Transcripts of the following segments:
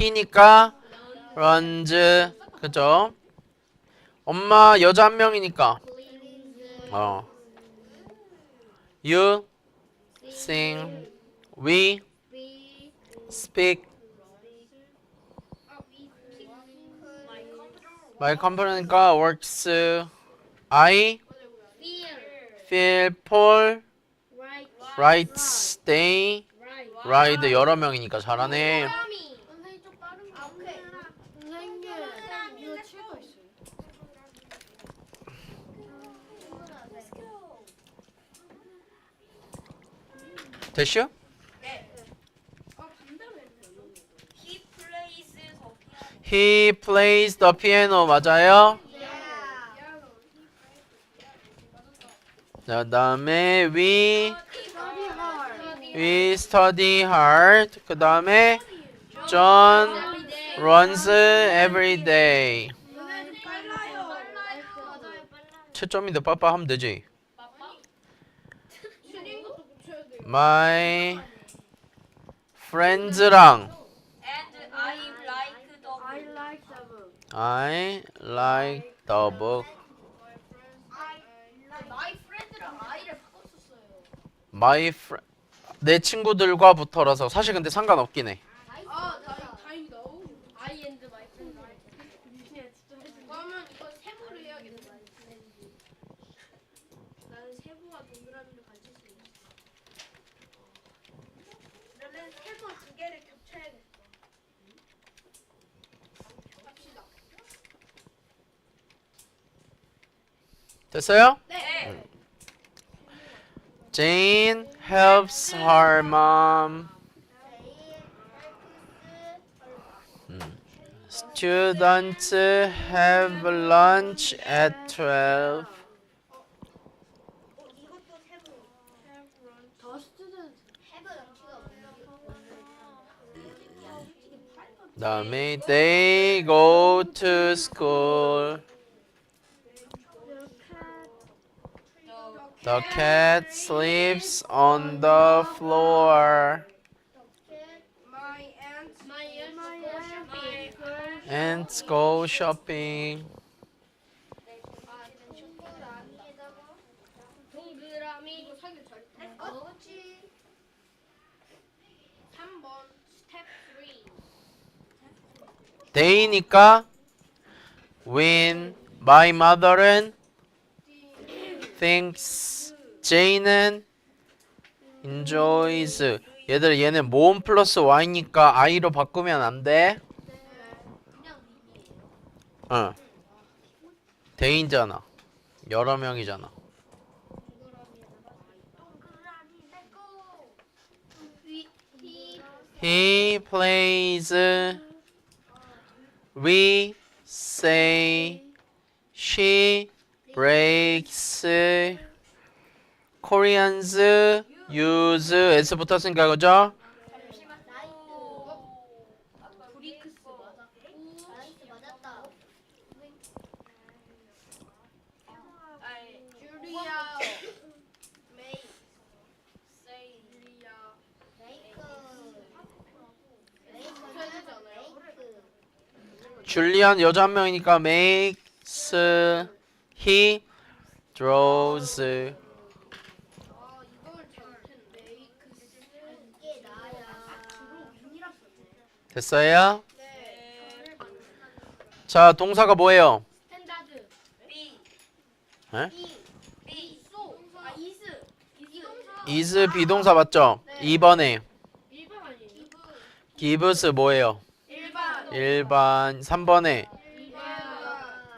he니까 runs 그죠? 엄마 여자 한 명이니까 어 you sing we speak my computer니까 works I feel Paul writes they ride 여러 명이니까 잘하네 됐슈? He He plays the piano. 맞아요? 자, 그다음에 we we study hard. 그 다음에 John runs every day. 선생님 빨라요. 채점인데 빠빠 하면 되지. 줄인 것도 붙여야 돼요. My friends랑 And I like the I like the book. I like the book. My friend랑 I를 바꿨었어요. My fr 내 친구들과 붙어라서 사실 근데 상관없긴 해. 아, 다행, 다행이다. I and my friend. 그러면 이거 세부를 해야겠다. 그러면 세부 두 개를 겹쳐야겠어. 합시다. 됐어요? 네. Jane helps her mom. 음. Students have lunch at 12. 다음에 they go to school. The cat sleeps on the floor. My aunt. My aunt. My aunt. Ants go shopping. Day니까 when my mother은 thinks Jane은 enjoys 얘들 얘는 모음 플러스 y니까 i로 바꾸면 안 돼. 어. day잖아. 여러 명이잖아. He plays. We say. She breaks. Koreans use 붙었으니까 그죠? 브리크스 맞아. 줄리아 메이 세이 줄리아 편하잖아요. 줄리안 여자 한 명이니까 makes. He draws. 아 썼네. 됐어요? 네. 자, 동사가 뭐예요? 스탠다드. 에? B 소. 아 이스. is 비동사 맞죠? 2번에 1번 아니에요? gives 뭐예요? 일반 3번에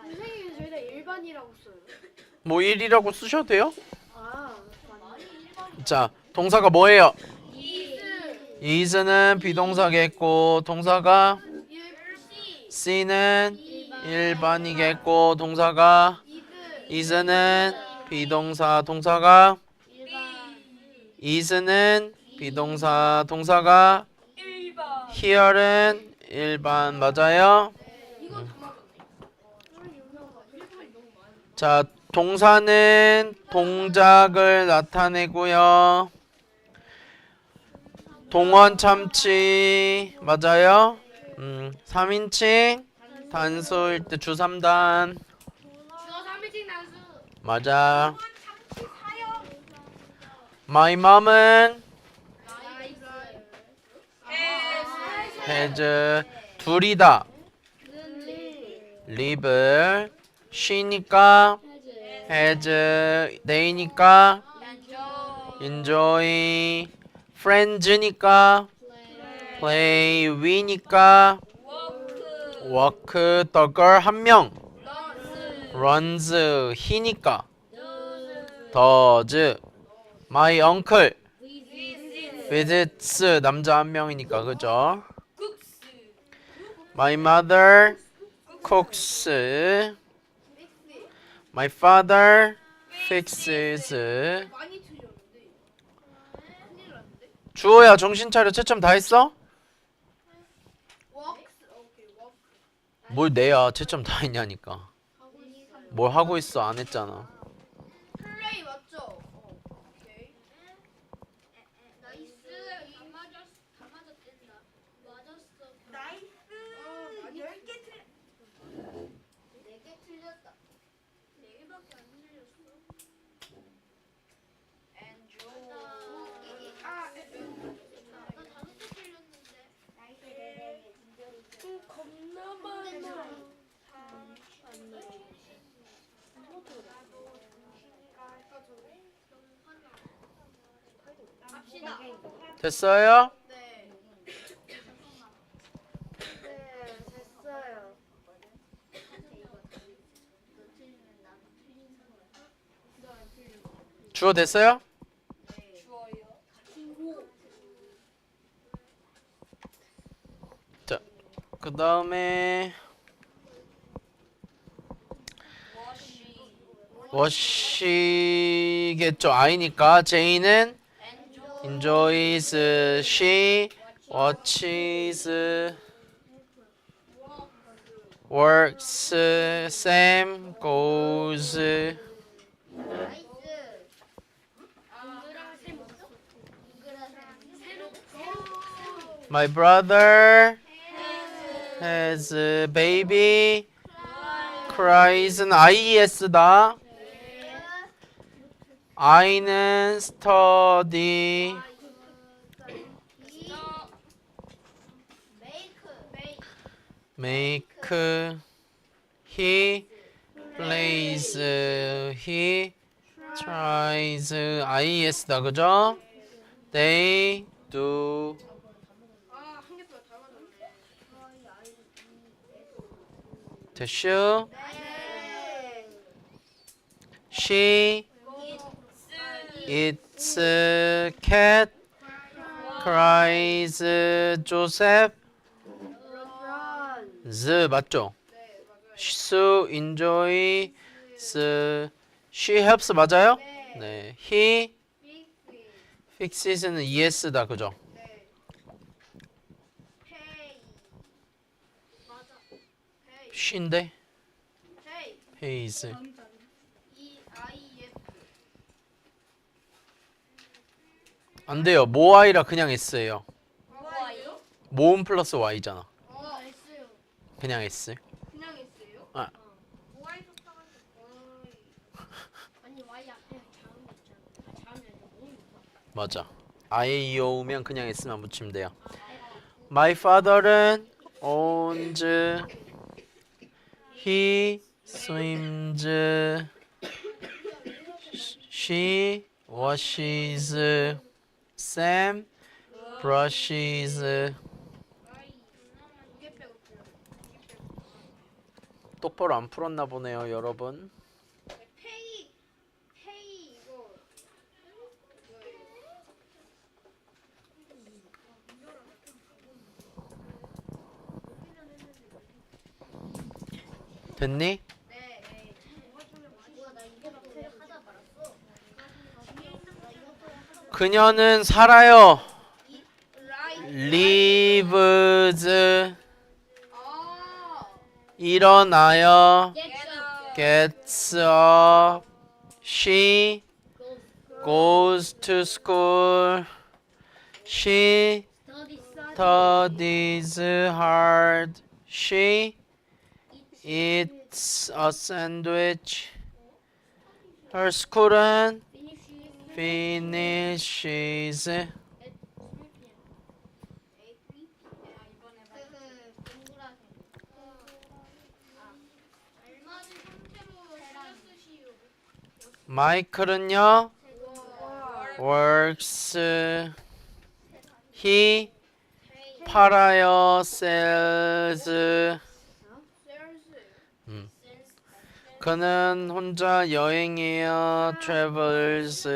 선생님 저희가 일반이라고 써요. 뭐 1이라고 쓰셔도 돼요? 아, 자 동사가 뭐예요? is는 비동사겠고 동사가 c는 일반이겠고 동사가 is는 비동사 동사가 is는 비동사 동사가 here은 1번 맞아요? 자, 동사는 동작을 나타내고요. 동원 참치 맞아요? 음, 3인칭 단수일 때 주 3단 맞아 마이 맘은 has 둘이다. live 쉬니까 has they니까 enjoy friends니까 play we니까 work the girl 한 명 runs he니까 does my uncle visits 남자 한 명이니까 그죠? My mother cooks. My father fixes. 주호야 정신 차려 채점 다 했어? 뭘 내야 채점 다 했냐니까. 뭘 하고 있어 안 했잖아. 플레이 맞죠? 어. 오케이. 나이스. 다 맞았. 다 맞았댄다. 맞았어. 나이스. 열개 틀. 네개 틀렸다. 네 개밖에 안 틀렸어. 아, 나 다섯 개 틀렸는데. 나이스. 겁나 많아. 합시다. 됐어요? 주호 됐어요? 자, 그 다음에 워시겠죠 아이니까 제이는 enjoys she watches works Sam goes 나이스. 잉그랑 샘 있어? 잉그랑 샘. my brother has a baby cries는 ies다 I는 study 메이크. make he plays he tries ies다 그죠? they do 아, 한 개도 다 맞았네. 됐슈 네. She eats cat cries Joseph 런. z 맞죠? 네. Sue enjoys she helps 맞아요? 네. 네 he 빅. fixes는 es다 그죠? 네. 페이. pays E I S. 안 돼요 모아이라 그냥 s예요 뭐예요? 모음 플러스 y잖아 어, S요. 그냥 s 그냥 S요? 아. Y 좋다고 아니 Y 앞에 자음 있잖아. 자음이 아니라 모음. 맞아 아예 오면 그냥 s만 붙이면 돼요 My father은 owns he swims she washes Sam brushes 두개 빼고 틀려. 똑바로 안 풀었나 보네요 여러분 페이 페이 이거 됐니? 네. 뭐야 나 이거 막 하다 말았어. 그녀는 살아요 lives 아. 일어나요 겟. gets up she goes to school she studies hard. She eats a sandwich. Her school은 finishes. 마이클은요 works. He 팔아요 sells. 음. 그는 혼자 여행해요 travels.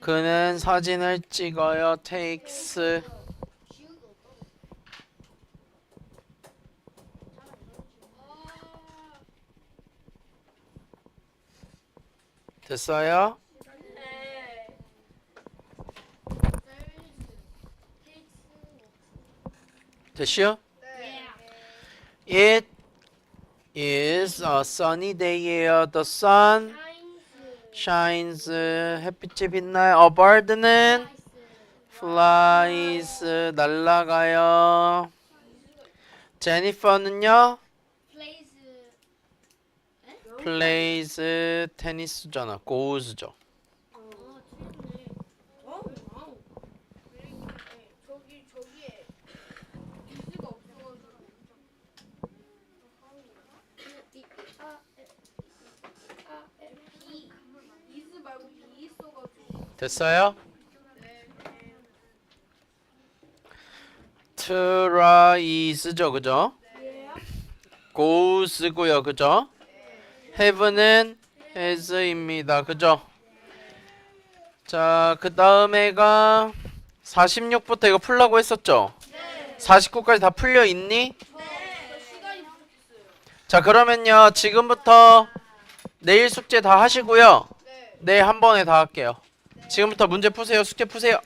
그는 사진을 찍어요 takes. 됐어요? 네. 됐슈? It is a sunny day예요. The sun shines. 햇빛이 빛나요. A bird는 flies. 날아가요. 제니퍼는요? plays 테니스잖아. goes죠. 저기 저기에 이즈가 없어가지고 이즈 말고 비 됐어요? tryis죠, 그죠? goes고요, 그죠? have는 has입니다, 그죠? 자, 그 다음에가 46부터 이거 풀라고 했었죠? 49까지 다 풀려 있니? 자, 그러면요, 지금부터 내일 숙제 다 하시고요. 네. 내일 한 번에 다 할게요. 지금부터 문제 푸세요, 숙제 푸세요.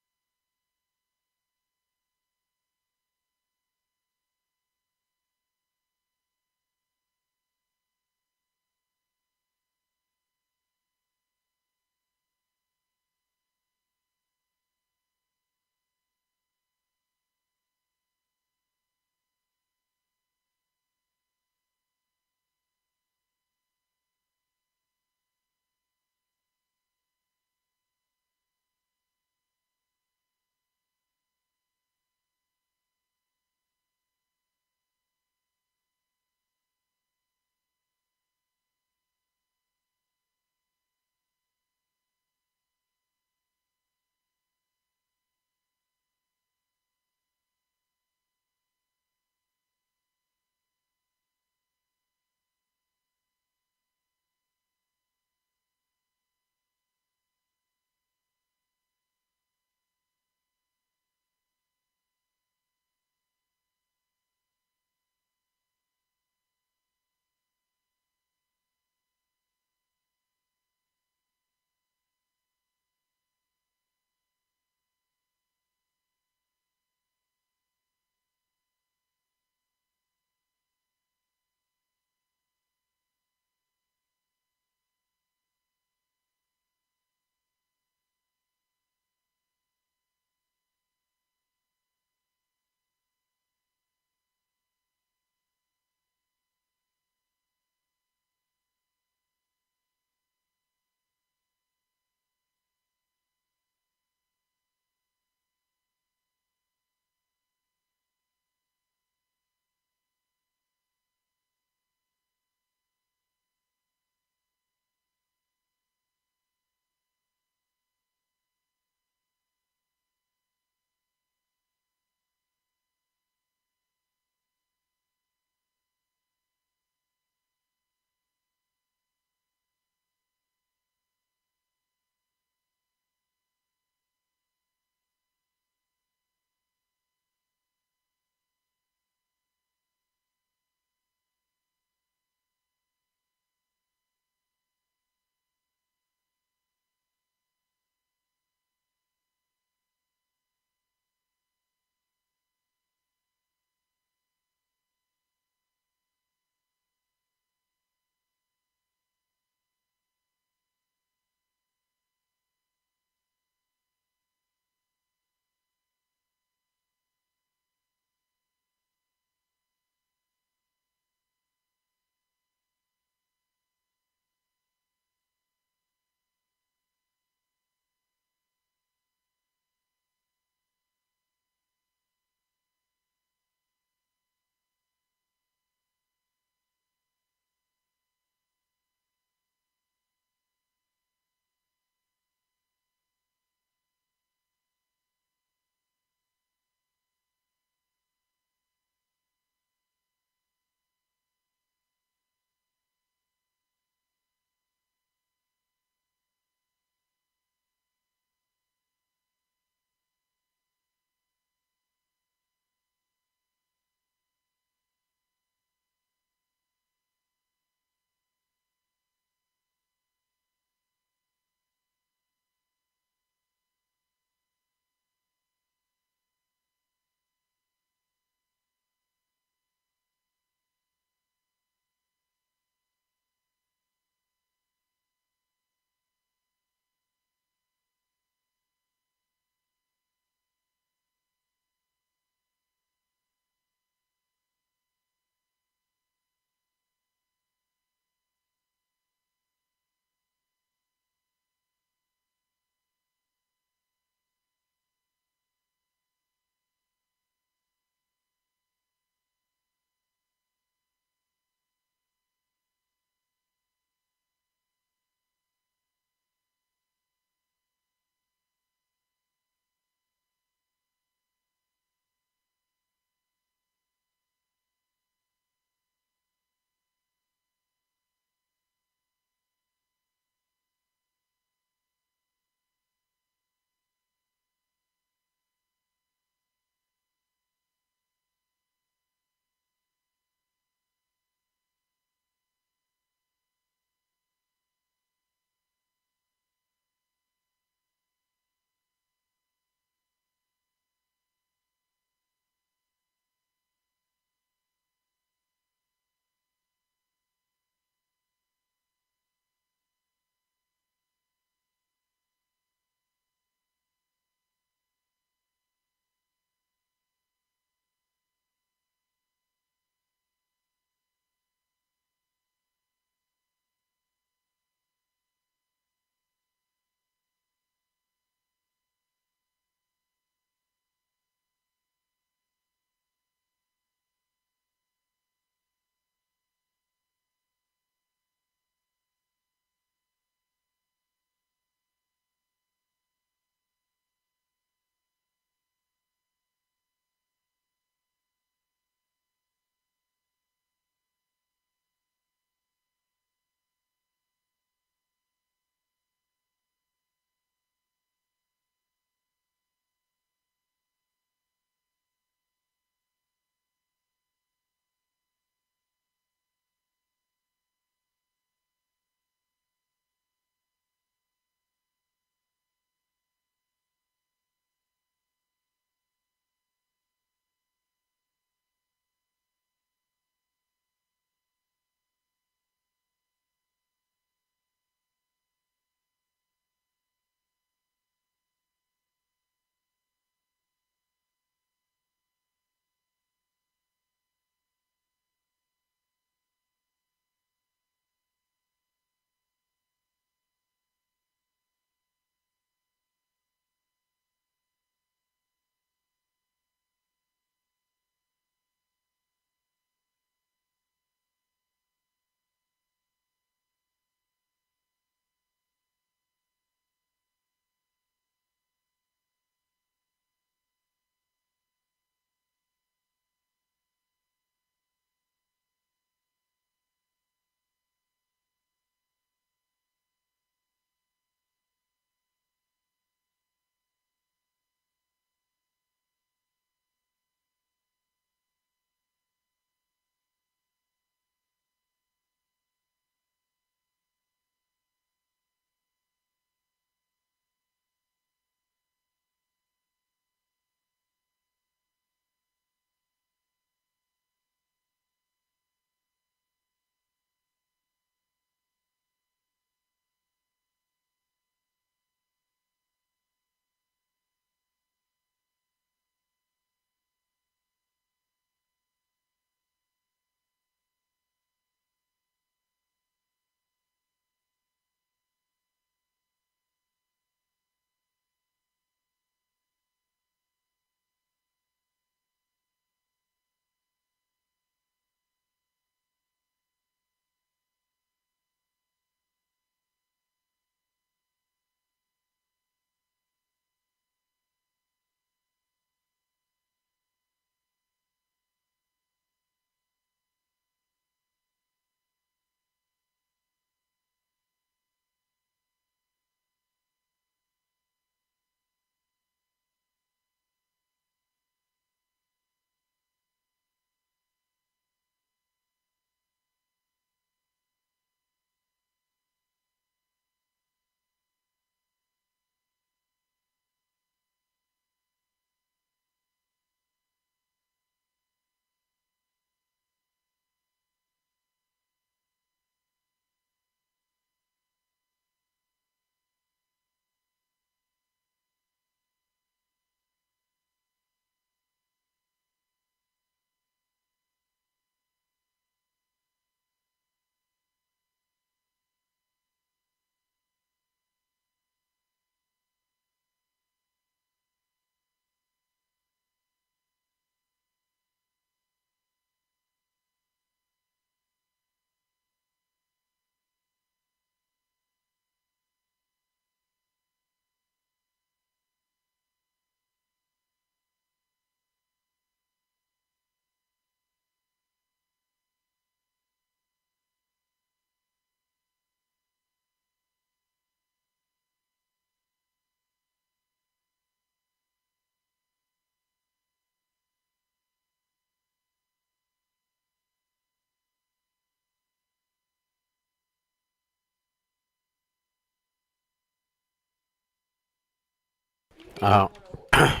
아. 아.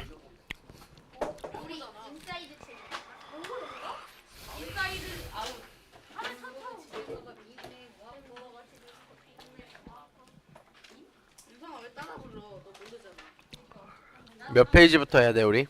몇 페이지부터 해야 돼 우리?